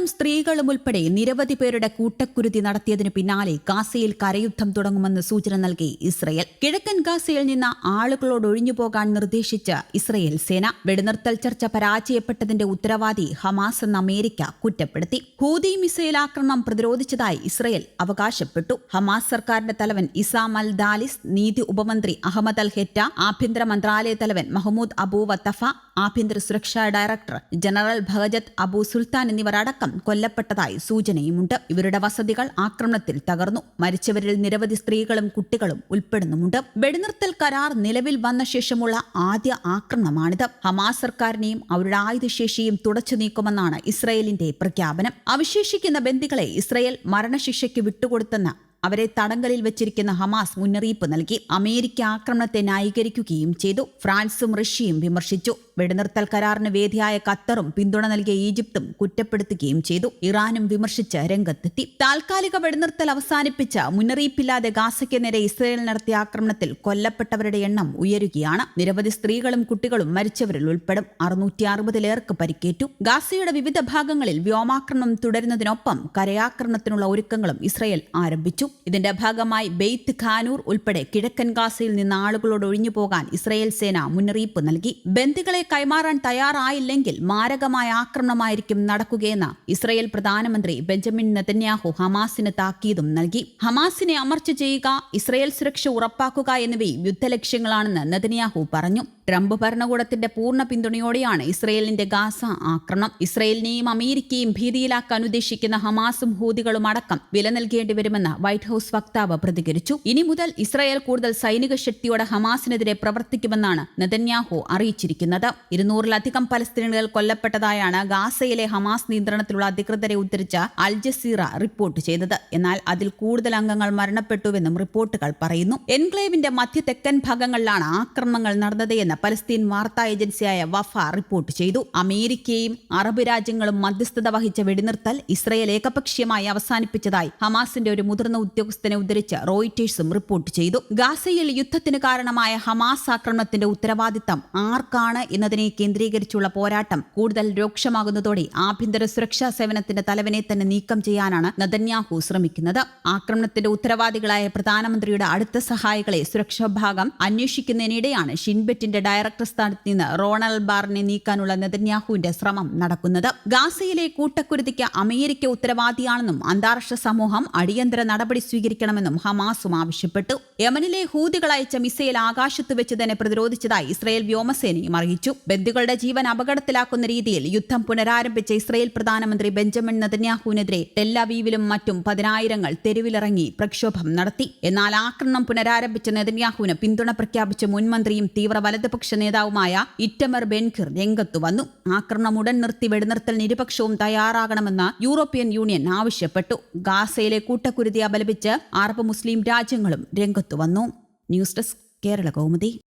കുട്ടികളും സ്ത്രീകളും ഉൾപ്പെടെ നിരവധി പേരുടെ കൂട്ടക്കുരുതി നടത്തിയതിനു പിന്നാലെ ഗാസയിൽ കരയുദ്ധം തുടങ്ങുമെന്ന് സൂചന നൽകി ഇസ്രയേൽ. കിഴക്കൻ ഗാസയിൽ നിന്ന് ആളുകളോട് ഒഴിഞ്ഞുപോകാൻ നിർദ്ദേശിച്ച ഇസ്രയേൽ സേന വെടിനിർത്തൽ ചർച്ച പരാജയപ്പെട്ടതിന്റെ ഉത്തരവാദി ഹമാസ് എന്ന അമേരിക്ക കുറ്റപ്പെടുത്തി. ഹൂതി മിസൈൽ ആക്രമണം പ്രതിരോധിച്ചതായി ഇസ്രയേൽ അവകാശപ്പെട്ടു. ഹമാസ് സർക്കാരിന്റെ തലവൻ ഇസാം അൽ ദാലിസ് നീതി ഉപമന്ത്രി അഹമ്മദ് അൽ ഹെറ്റ ആഭ്യന്തര മന്ത്രാലയ തലവൻ മഹമ്മൂദ് അബൂ വത്തഫ ആഭ്യന്തര സുരക്ഷാ ഡയറക്ടർ ജനറൽ ഭഗജത് അബു സുൽത്താൻ എന്നിവർ അടക്കം കൊല്ലപ്പെട്ടതായി സൂചനയുമുണ്ട്. ഇവരുടെ വസതികൾ ആക്രമണത്തിൽ തകർന്നു. മരിച്ചവരിൽ നിരവധി സ്ത്രീകളും കുട്ടികളും ഉൾപ്പെടുന്നുമുണ്ട്. വെടിനിർത്തൽ കരാർ നിലവിൽ വന്ന ശേഷമുള്ള ആദ്യ ആക്രമണമാണിത്. ഹമാസ് സർക്കാരിനെയും അവരുടെ ആയുധശേഷിയും തുടച്ചു നീക്കുമെന്നാണ് ഇസ്രയേലിന്റെ പ്രഖ്യാപനം. അവശേഷിക്കുന്ന ബന്ധികളെ ഇസ്രയേൽ മരണശിക്ഷയ്ക്ക് വിട്ടുകൊടുത്തെന്ന് അവരെ തടങ്കലിൽ വെച്ചിരിക്കുന്ന ഹമാസ് മുന്നറിയിപ്പ് നൽകി. അമേരിക്ക ആക്രമണത്തെ ന്യായീകരിക്കുകയും ചെയ്തു. ഫ്രാൻസും റഷ്യയും വിമർശിച്ചു. വെടിനിർത്തൽ കരാറിന് വേദിയായ ഖത്തറും പിന്തുണ നൽകിയ ഈജിപ്തും കുറ്റപ്പെടുത്തുകയും ചെയ്തു. ഇറാനും വിമർശിച്ച് രംഗത്തെത്തി. താൽക്കാലിക വെടിനിർത്തൽ അവസാനിപ്പിച്ച മുന്നറിയിപ്പില്ലാതെ ഗാസയ്ക്ക് നേരെ ഇസ്രയേൽ നടത്തിയ ആക്രമണത്തിൽ കൊല്ലപ്പെട്ടവരുടെ എണ്ണം ഉയരുകയാണ്. നിരവധി സ്ത്രീകളും കുട്ടികളും മരിച്ചവരിൽ ഉൾപ്പെടും. അറുന്നൂറ്റി അറുപതിലേർക്ക് പരിക്കേറ്റു. ഗാസയുടെ വിവിധ ഭാഗങ്ങളിൽ വ്യോമാക്രമണം തുടരുന്നതിനൊപ്പം കരയാക്രമണത്തിനുള്ള ഒരുക്കങ്ങളും ഇസ്രയേൽ ആരംഭിച്ചു. ഇതിന്റെ ഭാഗമായി ബെയ്ത്ത് ഖാനൂർ ഉൾപ്പെടെ കിഴക്കൻ ഗാസയിൽ നിന്ന് ആളുകളോട് ഒഴിഞ്ഞു പോകാൻ ഇസ്രയേൽ സേന മുന്നറിയിപ്പ് നൽകി. ബന്ദികളെ കൈമാറാൻ തയ്യാറായില്ലെങ്കിൽ മാരകമായ ആക്രമണമായിരിക്കും നടക്കുകയെന്ന് ഇസ്രയേൽ പ്രധാനമന്ത്രി ബെഞ്ചമിൻ നെതന്യാഹു ഹമാസിന് താക്കീതും നൽകി. ഹമാസിനെ അമർച്ച ചെയ്യുക ഇസ്രയേൽ സുരക്ഷ ഉറപ്പാക്കുക എന്നിവയും യുദ്ധലക്ഷ്യങ്ങളാണെന്ന് നെതന്യാഹു പറഞ്ഞു. ട്രംപ് ഭരണകൂടത്തിന്റെ പൂർണ പിന്തുണയോടെയാണ് ഇസ്രയേലിന്റെ ഗാസ ആക്രമണം. ഇസ്രയേലിനെയും അമേരിക്കയും ഭീതിയിലാക്കാൻ ഉദ്ദേശിക്കുന്ന ഹമാസും ഹൂതികളും അടക്കം വില നൽകേണ്ടി വരുമെന്ന് വൈറ്റ് ഹൌസ് വക്താവ് പ്രതികരിച്ചു. ഇനി മുതൽ ഇസ്രയേൽ കൂടുതൽ സൈനിക ശക്തിയോടെ ഹമാസിനെതിരെ പ്രവർത്തിക്കുമെന്നാണ് നെതന്യാഹു അറിയിച്ചിരിക്കുന്നത്. ഇരുന്നൂറിലധികം പലസ്തീനുകൾ കൊല്ലപ്പെട്ടതായാണ് ഗാസയിലെ ഹമാസ് നിയന്ത്രണത്തിലുള്ള അധികൃതരെ ഉദ്ധരിച്ച അൽ ജസീറ റിപ്പോർട്ട് ചെയ്തത്. എന്നാൽ അതിൽ കൂടുതൽ അംഗങ്ങൾ മരണപ്പെട്ടുവെന്നും റിപ്പോർട്ടുകൾ പറയുന്നു. എൻക്ലേവിന്റെ മധ്യ തെക്കൻ ഭാഗങ്ങളിലാണ് ആക്രമണങ്ങൾ നടന്നതെന്ന് പലസ്തീൻ വാർത്താ ഏജൻസിയായ വഫ റിപ്പോർട്ട് ചെയ്തു. അമേരിക്കയും അറബ് രാജ്യങ്ങളും മധ്യസ്ഥത വഹിച്ച വെടിനിർത്തൽ ഇസ്രയേൽ ഏകപക്ഷീയമായി അവസാനിപ്പിച്ചതായി ഹമാസിന്റെ ഒരു മുതിർന്ന ഉദ്യോഗസ്ഥനെ ഉദ്ധരിച്ച് റോയിറ്റേഴ്സും റിപ്പോർട്ട് ചെയ്തു. ഗാസയിൽ യുദ്ധത്തിന് കാരണമായ ഹമാസ് ആക്രമണത്തിന്റെ ഉത്തരവാദിത്തം ആർക്കാണ് എന്നതിനെ കേന്ദ്രീകരിച്ചുള്ള പോരാട്ടം കൂടുതൽ രൂക്ഷമാകുന്നതോടെ ആഭ്യന്തര സുരക്ഷാ സേവനത്തിന്റെ തലവനെ തന്നെ നീക്കം ചെയ്യാനാണ് നദന്യാഹു ശ്രമിക്കുന്നത്. ആക്രമണത്തിന്റെ ഉത്തരവാദികളായ പ്രധാനമന്ത്രിയുടെ അടുത്ത സഹായികളെ സുരക്ഷാ ഭാഗം അന്വേഷിക്കുന്നതിനിടെയാണ് ഷിൻബെറ്റിന്റെ ഡയറക്ടർ സ്ഥാനത്ത് നിന്ന് റോണൽ ബാറിനെ നീക്കാനുള്ള നെതന്യാഹുവിന്റെ ശ്രമം നടക്കുന്നത്. ഗാസയിലെ കൂട്ടക്കുരുതിക്ക് അമേരിക്ക ഉത്തരവാദിയാണെന്നും അന്താരാഷ്ട്ര സമൂഹം അടിയന്തര നടപടി സ്വീകരിക്കണമെന്നും ഹമാസും ആവശ്യപ്പെട്ടു. യമനിലെ ഹൂതികൾ അയച്ച മിസൈൽ ആകാശത്ത് വെച്ച് തന്നെ പ്രതിരോധിച്ചതായി ഇസ്രയേൽ വ്യോമസേനയും അറിയിച്ചു. ബന്ധുക്കളുടെ ജീവൻ അപകടത്തിലാക്കുന്ന രീതിയിൽ യുദ്ധം പുനരാരംഭിച്ച ഇസ്രയേൽ പ്രധാനമന്ത്രി ബെഞ്ചമിൻ നെതന്യാഹുവിനെതിരെ ടെല്ലവീവിലും മറ്റും പതിനായിരങ്ങൾ തെരുവിലിറങ്ങി പ്രക്ഷോഭം നടത്തി. എന്നാൽ ആക്രമണം പുനരാരംഭിച്ച നെതന്യാഹുവിന് പിന്തുണ പ്രഖ്യാപിച്ച മുൻമന്ത്രിയും തീവ്ര വലതുപക്ഷ നേതാവുമായ ഇറ്റമർ ബെൻഖിർ രംഗത്തു വന്നു. ആക്രമണം ഉടൻ നിർത്തി വെടിനിർത്തൽ നിരുപക്ഷവും തയ്യാറാകണമെന്ന് യൂറോപ്യൻ യൂണിയൻ ആവശ്യപ്പെട്ടു. ഗാസയിലെ കൂട്ടക്കുരുതി അപലപിച്ച് അറബ് മുസ്ലിം രാജ്യങ്ങളും രംഗത്തു വന്നു. News desk Kerala Kaumudi.